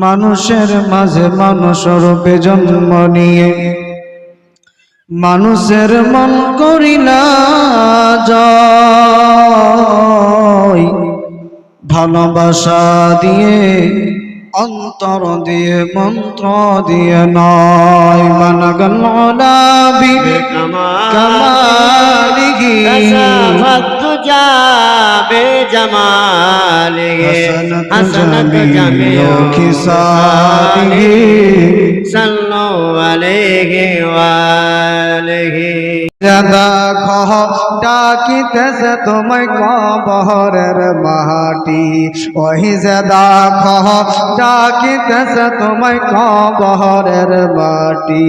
মানুষের মাঝে মানুষ রূপে জন্ম নিয়ে। মানুষের মন করি না ভালোবাসা দিয়ে, অন্তর দিয়ে, মন্ত্র দিয়ে নয়। মন গলি بجماله حسنت حسنت جميع جميع خصاله صلوا عليه وآله দেখো ডাকিতেছে তোমায় কবরের মাটি ওই যে দেখো ডাকিতেছে তোমায় কবরের মাটি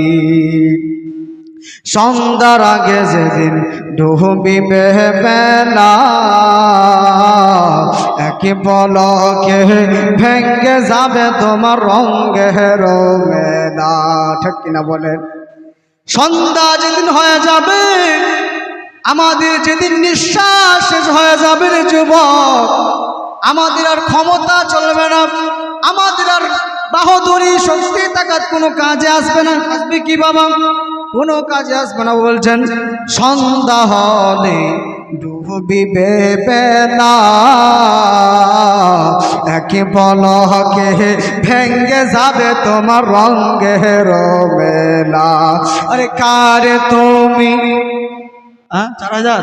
সন্ধ্যার আগে যেদিন ডুবিবে বেলা একে পলকে ভেঙ্গে যাবে তোমার রঙ্গের মেলা ঠিক কিনা বলেন? সন্ধ্যা যেদিন হয়ে যাবে, আমাদের যেদিন নিঃশ্বাস হয়ে যাবে রে যুবক, আমাদের আর ক্ষমতা চলবে না। আমাদের আর বাহাদুরি, শক্তি, তাকাত কোনো কাজে আসবে না। আসবে কি বাবা? কোনো কাজে আসবে না বলছেন, সন্ধ্যা হলে ডুবিবে বেলা একে বলকে ভেঙ্গে যাবে তোমার রঙ্গের মেলা। আরে কারে তুমি? হ্যাঁ চার হাজার।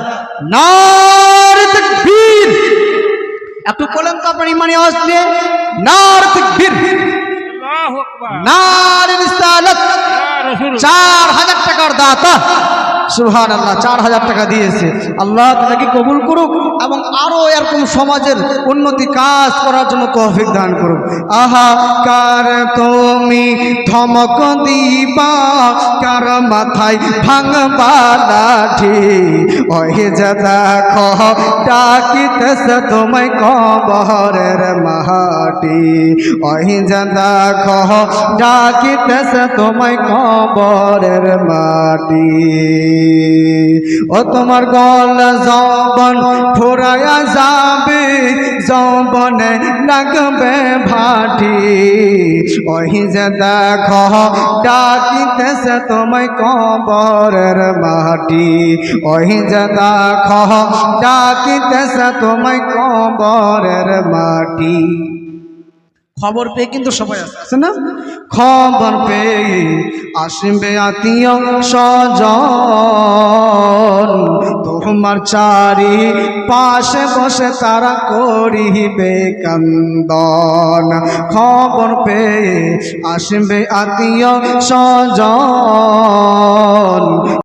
নার তকবীর একটু বলেন তো আপনার ইমানি আওয়াজ নার তকবীর নার রিসালাত চার হাজার টাকার দাতা। সুহান আল্লাহ চার হাজার টাকা দিয়েছে। আল্লাহ তাকে কবুল করুক এবং আরও এরকম সমাজের উন্নতি কাজ করার জন্য তৌফিক দান করুক। আহা, কার তুমি ধমক দিবা, কার মাথায় ভাঙবা লাঠি? ওই যে দেখো ডাকিতেছে তোমায় কবরের মাটি ওই যে দেখো ডাকিতেছে তোমায় কবরের মাটি। ও তোমার গল জবন ফুরায়া যাবে, জবনে লাগবে ভাটি। ওই যে দেখো, ডাকিতেছে তোমায় কবরের মাটি। ওই যে দেখো, ডাকিতেছে তোমায় কবরের মাটি। খবর পেয়ে কিন্তু সবাই আছে না? খবর পেয়ে আসবে আত্মীয় স্বজন। তোমার চারি পাশে বসে তারা করিবে কান্দন। খবর পেয়ে আসবে আত্মীয় স্বজন।